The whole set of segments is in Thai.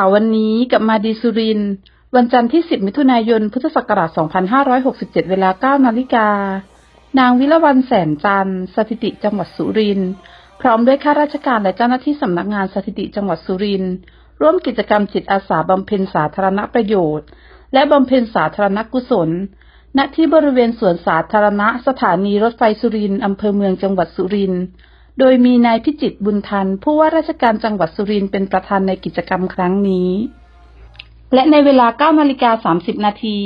าววันนี้กับมาดีสุริน วันจันทร์ที่ 10 มิถุนายน พุทธศักราช 2567 เวลา 9 นาฬิกา นางวิรวรรณแสนจันทร์สถิติจังหวัดสุริน พร้อมด้วยข้าราชการและเจ้าหน้าที่สำนักงานสถิติจังหวัดสุริน ร่วมกิจกรรมจิตอาสาบำเพ็ญสาธารณประโยชน์ และบำเพ็ญสาธารณกุศล ณ ที่บริเวณสวนสาธารณะสถานีรถไฟสุริน อำเภอเมืองจังหวัดสุรินทร์ โดยมีนายพิจิตบุญทันผู้ว่าราชการจังหวัดสุรินทร์เป็นประธานในกิจกรรมครั้งนี้ และในเวลา9นาฬิกา30 นาที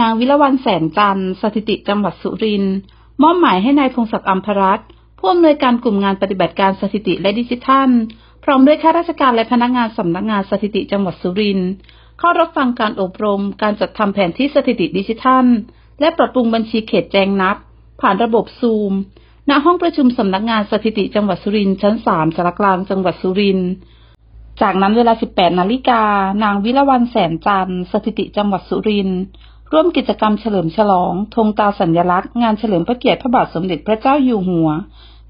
นางวิรวรรณแสนจันทร์สถิติจังหวัดสุรินทร์มอบหมายให้นายพงศักดิ์อัมพรัตน์ผู้อำนวยการกลุ่มงานปฏิบัติการสถิติและดิจิทัล พร้อมด้วยข้าราชการและพนักงานสำนักงานสถิติจังหวัดสุรินทร์เข้ารับฟังการอบรม การจัดทำแผนที่สถิติดิจิทัล และปรับปรุงบัญชีเขตแจงนับ ผ่านระบบซูม ณห้องประชุมสำนักงานสถิติจังหวัดสุรินทร์ชั้น3สารกลางจังหวัดสุรินทร์จากนั้นเวลา 18 นาฬิกา นางวิรวรรณแสนจันทร์สถิติจังหวัดสุรินทร์ร่วมกิจกรรมเฉลิมฉลองธงตาสัญลักษณ์งานเฉลิมพระเกียรติพระบาทสมเด็จพระเจ้าอยู่หัว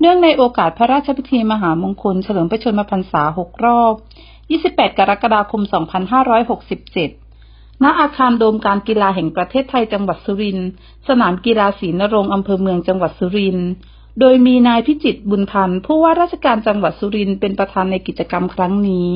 เนื่องในโอกาสพระราชพิธีมหามงคล เฉลิมพระชนมพรรษา 6 รอบ 28 กรกฎาคม 2567 ณ อาคารโดมการกีฬาแห่งประเทศไทยจังหวัดสุรินทร์ สนามกีฬาศรีนรงค์อำเภอเมืองจังหวัดสุรินทร์ โดยมีนายพิจิตบุญพันธ์ผู้ว่าราชการจังหวัดสุรินทร์เป็นประธานในกิจกรรมครั้งนี้